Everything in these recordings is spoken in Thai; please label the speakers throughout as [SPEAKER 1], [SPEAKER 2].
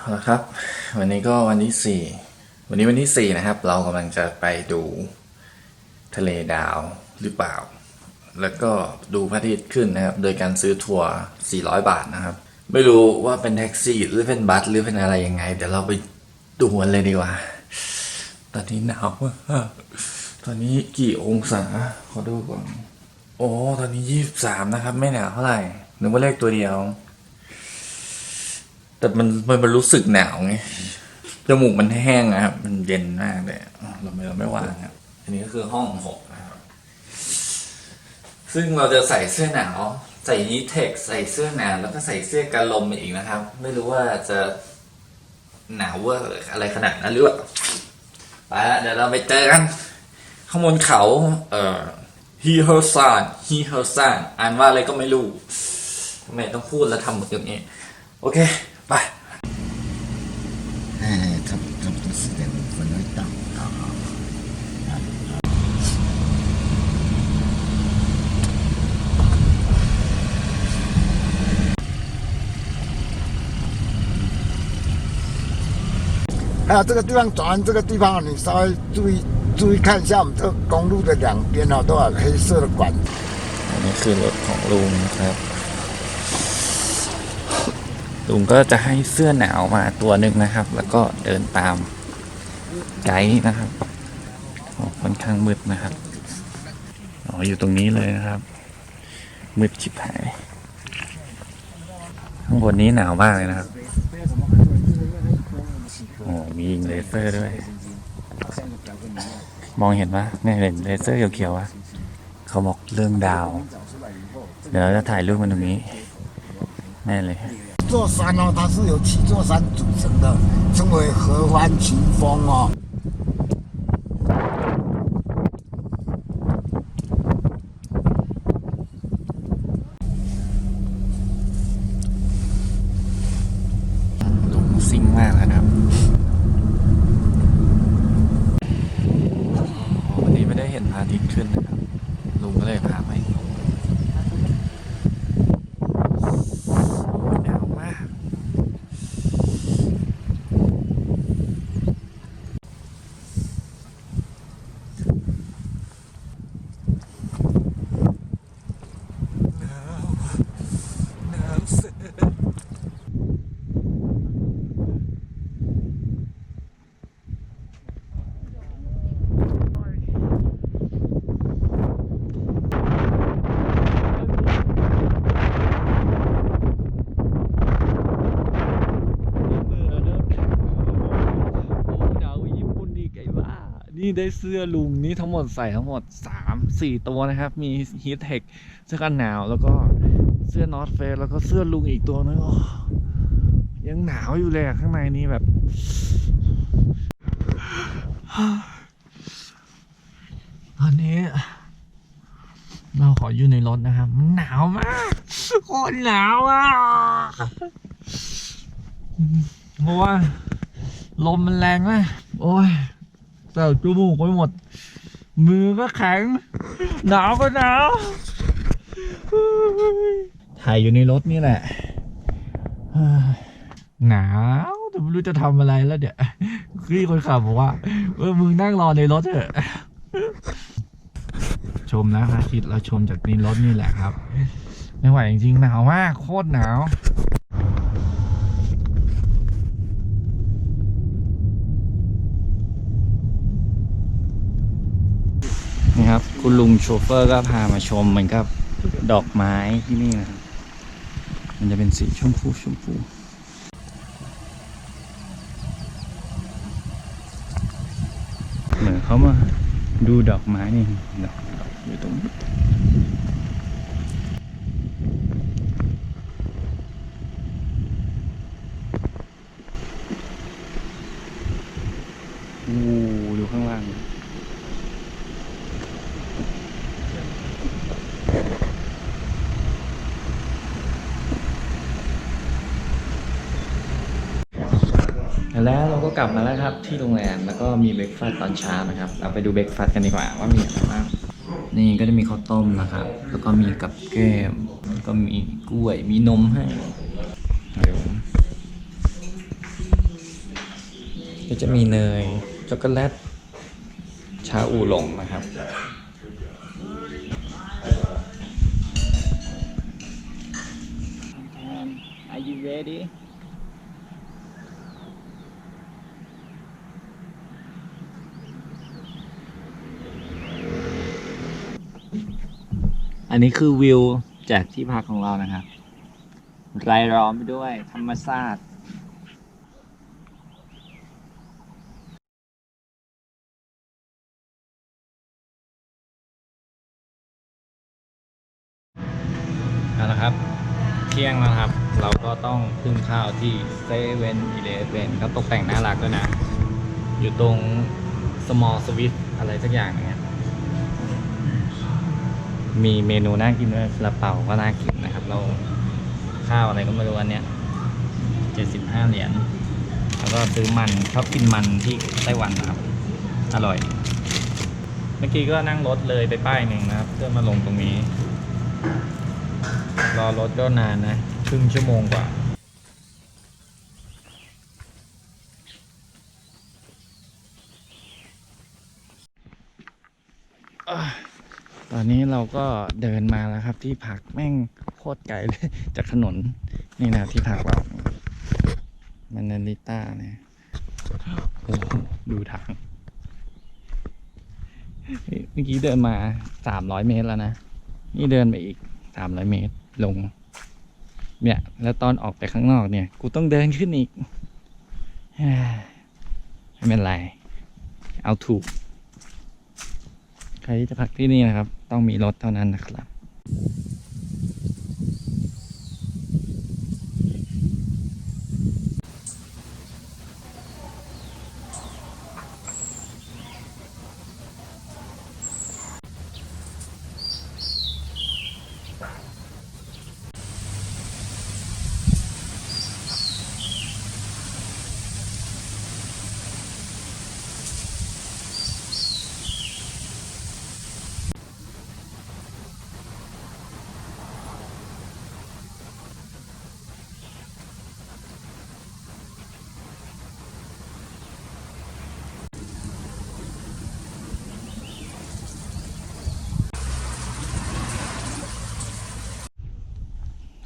[SPEAKER 1] เอาละครับ วันนี้ก็วันที่สี่วันนี้วันที่สี่นะครับ เรากำลังจะไปดูทะเลดาวหรือเปล่า แล้วก็ดูพระอาทิตย์ขึ้นนะครับ โดยการซื้อทัวร์ 400 บาทนะครับ ไม่รู้ว่าเป็นแท็กซี่หรือเป็นบัสหรือเป็นอะไรยังไง เดี๋ยวเราไปดูกันเลยดีกว่า ตอนนี้หนาวมากตอนนี้กี่องศา ขอดูก่อน โอ้ ตอนนี้ยี่สิบสามนะครับ ไม่หนาวเท่าไหร่นึกว่าเลขตัวเดียว แต่มันมันมันรู้สึกหนาวไงจมูกมันแห้งนะครับ มันเย็นมากเลยเราไม่เราไม่วางครับ อันนี้ก็คือห้องหกนะครับ ซึ่งเราจะใส่เสื้อหนาว ใส่ยีเทคใส่เสื้อหนาวแล้วก็ใส่เสื้อกันลมอีกนะครับ ไม่รู้ว่าจะหนาวเว่าอะไรขนาดนั้นหรือเปล่าไปละเดี๋ยวเราไปเจอกันข้างบนเขา เอ่อฮีเฮอร์ซานฮีเฮอร์ซานอ่านว่าอะไรก็ไม่รู้ทำไมต้องพูดแล้วทำแบบนี้ โอเค
[SPEAKER 2] 还有这个地方转弯这个地方，你稍微注意注意看一下，我们这个公路的两边哦，都有黑色的管子。
[SPEAKER 1] อันนี้คือรถของลุงนะครับ ลุงก็จะให้เสื้อหนาวมาตัวหนึ่งนะครับ แล้วก็เดินตามไกด์นะครับโอ้ค่อนข้างมืดนะครับอ๋ออยู่ตรงนี้เลยนะครับ มืดชิบหาย ข้างบนนี้หนาวมากเลยนะครับ โอ้มียิงเลเซอร์ด้วย มองเห็นปะเนี่ยเห็นเลเซอร์เขียวๆอะเขาบอกเรื่องดาว เดี๋ยวเราจะถ่ายรูปมันตรงนี้ แน่เลย
[SPEAKER 2] 这座山哦，它是由七座山组成的，称为合欢群峰哦。
[SPEAKER 1] ได้เสื้
[SPEAKER 3] อลุงนี่ทั้งหมดใส่ทั้งหมดสามสี่ตัวนะครับ มีฮีทเทคเสื้อกันหนาว แล้วก็เสื้อนอตเฟสแล้วก็เสื้อลุงอีกตัวนึงยังหนาวอยู่เลยข้างในนี้แบบ ตอนนี้ เราขออยู่ในรถนะครับ มันหนาวมากโคตรหนาวอะเพราะว่าลมมันแรงมากโอ้ย เต่จมูกไปหมด มือก็แข็ง หนาวก็หนาวถ่ายอยู่ในรถนี่แหละเฮ้ยหนาวแต่ไม่รู้จะทำอะไรแล้วเดี๋ยวพี่คนขับบอกว่าเออมึงนั่งรอในรถเถอะ ชมนะพระอาทิตย์เราชมจากในรถนี่แหละครับ ไม่ไหวจริงๆหนาวมาก โคตรหนาว
[SPEAKER 1] ครับ คุณลุงโชเฟอร์ก็พามาชมเหมือนกับดอกไม้ที่นี่นะครับ มันจะเป็นสีชมพูชมพูเหมือนเขามาดูดอกไม้นี่ดอกอยู่ตรงนี้อู้ดูข้างล่าง แล้วเราก็กลับมาแล้วครับที่โรงแรมแล้วก็มีเบรกฟาสต์ตอนเช้านะครับ เราไปดูเบรกฟาสกันดีกว่าว่ามีอะไรบ้างนี่ก็จะมีข้าวต้มนะครับ แล้วก็มีกับแก้มแล้วก็มีกล้วยมีนมให้เดี๋ยวก็จะมีเนยช็อกโกแลตชาอูหลงนะครับ Are you ready อันนี้คือวิวจากที่พักของเรานะครับ รายล้อมไปด้วยธรรมชาติเอาละครับเที่ยงแล้วครับ เราก็ต้องพึ่งข้าวที่เซเว่นอีเลฟเว่นเขาตกแต่งน่ารักด้วยนะ อยู่ตรง small swiss อะไรสักอย่างเนี่ย มีเมนูน่ากินด้วยกระเป๋าก็น่ากินนะครับเราข้าวอะไรก็ไม่รู้อันเนี้ยเจ็ดสิบห้าเหรียญแล้วก็ซื้อมันชอบกินมันที่ไต้หวันนะครับ อร่อย เมื่อกี้ก็นั่งรถเลยไปป้ายหนึ่งนะครับ เพื่อมาลงตรงนี้ รอรถก็นานนะครึ่งชั่วโมงกว่า ตอนนี้เราก็เดินมาแล้วครับ ที่พักแม่งโคตรไกลเลยจากถนนนี่นะที่พักเรามันนาริต้าเนี่ยโอ้ดูทางเมื่อกี้เดินมาสามร้อยเมตรแล้วนะ นี่เดินไปอีกสามร้อยเมตรลง เนี่ย แล้วตอนออกไปข้างนอกเนี่ย กูต้องเดินขึ้นอีกไม่เป็นไร เอาถูก ใครที่จะพักที่นี่นะครับ ต้องมีรถเท่านั้นนะครับ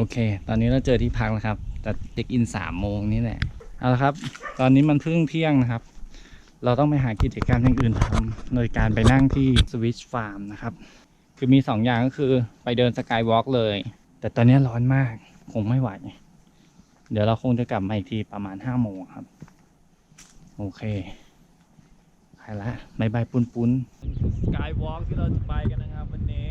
[SPEAKER 1] โอเค ตอนนี้เราเจอที่พักแล้วครับ แต่เช็คอินสามโมงนี่แหละ เอาละครับ ตอนนี้มันเพิ่งเที่ยงนะครับ เราต้องไปหากิจกรรมอย่างอื่นทำโดยการไปนั่งที่สวิชฟาร์มนะครับ คือมีสองอย่างก็คือไปเดินสกายวอล์กเลย แต่ตอนนี้ร้อนมาก คงไม่ไหว เดี๋ยวเราคงจะกลับมาอีกทีประมาณห้าโมงครับ โอเคไปละบายบายปุนปุนสกายวอล์กที่เราจะไปกันนะครับวันนี้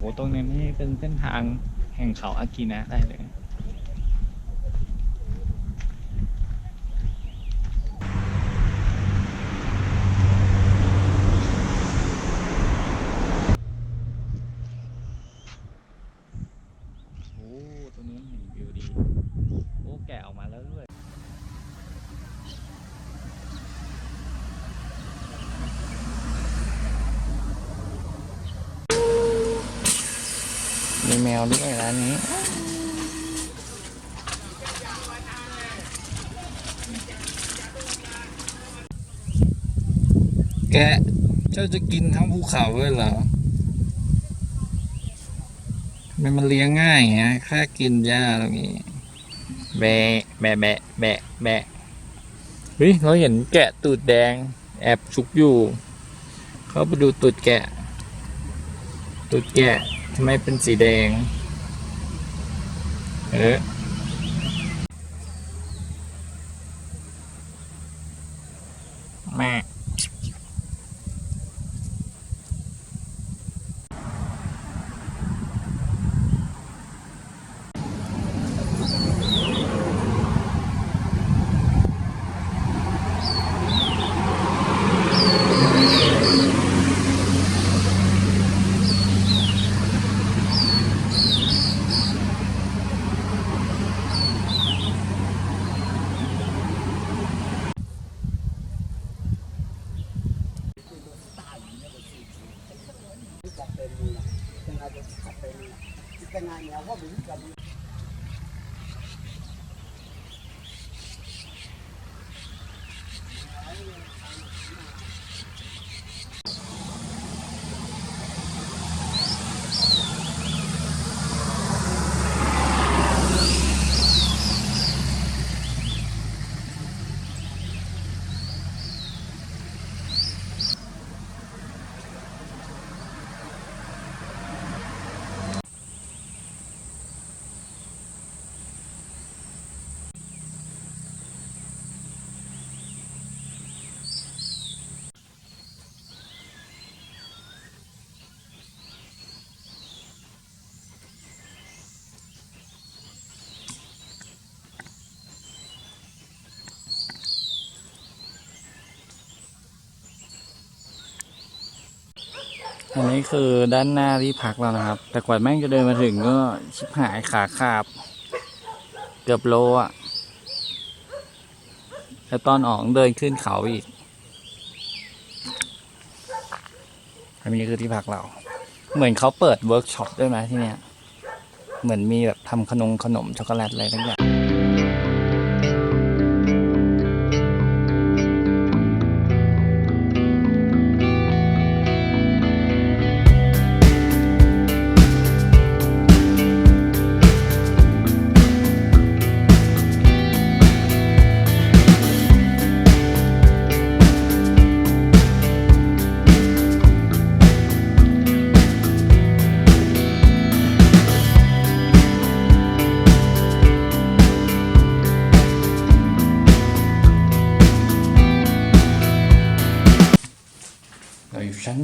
[SPEAKER 1] โห ตรงนี้เป็นเส้นทางแห่งเขาอากินะได้เลย โอ้ ตรงนู้นเห็นวิวดี โอ้ แกะออกมาแล้วด้วย มีแม วด้วยร้านนี้ แกะเจ้าจะกินทั้งภูเขาเลยเหรอทำไมมันเลี้ยงง่ายอย่างเงี้ยแค่กินหญ้าตรงนี้ แบะแบะแบะแบะแบะเฮ้ยเราเห็นแกะตูดแดง แอบชุกอยู่ เขาไปดูตูดแกะตูดแกะ ทำไมเป็นสีแดง เออแม่ อันนี้คือด้านหน้าที่พักเรานะครับ แต่กว่าแม่งจะเดินมาถึงก็ชิบหายขาขาบ เกือบโลอะแล้วตอนออกเดินขึ้นเขาอีก อันนี้คือที่พักเรา เหมือนเขาเปิดเวิร์กช็อปด้วยไหมที่เนี้ย เหมือนมีแบบทำขนมขนมช็อกโกแลตอะไรทั้งอย่าง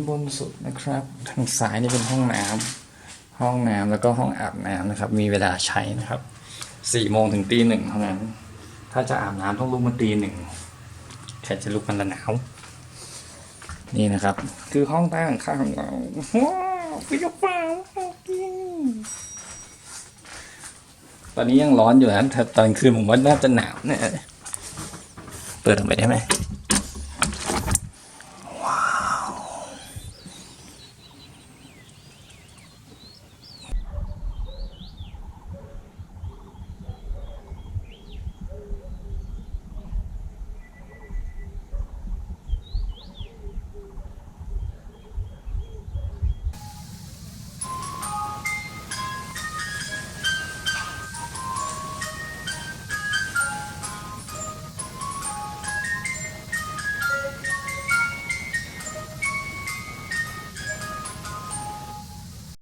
[SPEAKER 1] บนสุดนะครับ ทางซ้ายนี่เป็นห้องน้ำห้องน้ำแล้วก็ห้องอาบน้ำนะครับ มีเวลาใช้นะครับสี่โมงถึงตีหนึ่งเท่านั้น ถ้าจะอาบน้ำต้องลุกมาตีหนึ่งแค่จะลุกมันละหนาวนี่นะครับ คือห้องใต้หลังคาของเราว้าวฟิวฟ้าวตอนนี้ยังร้อนอยู่นะแต่ตอนคืนผมว่าน่าจะหนาวเนี่ยเปิดออกไปได้ไหม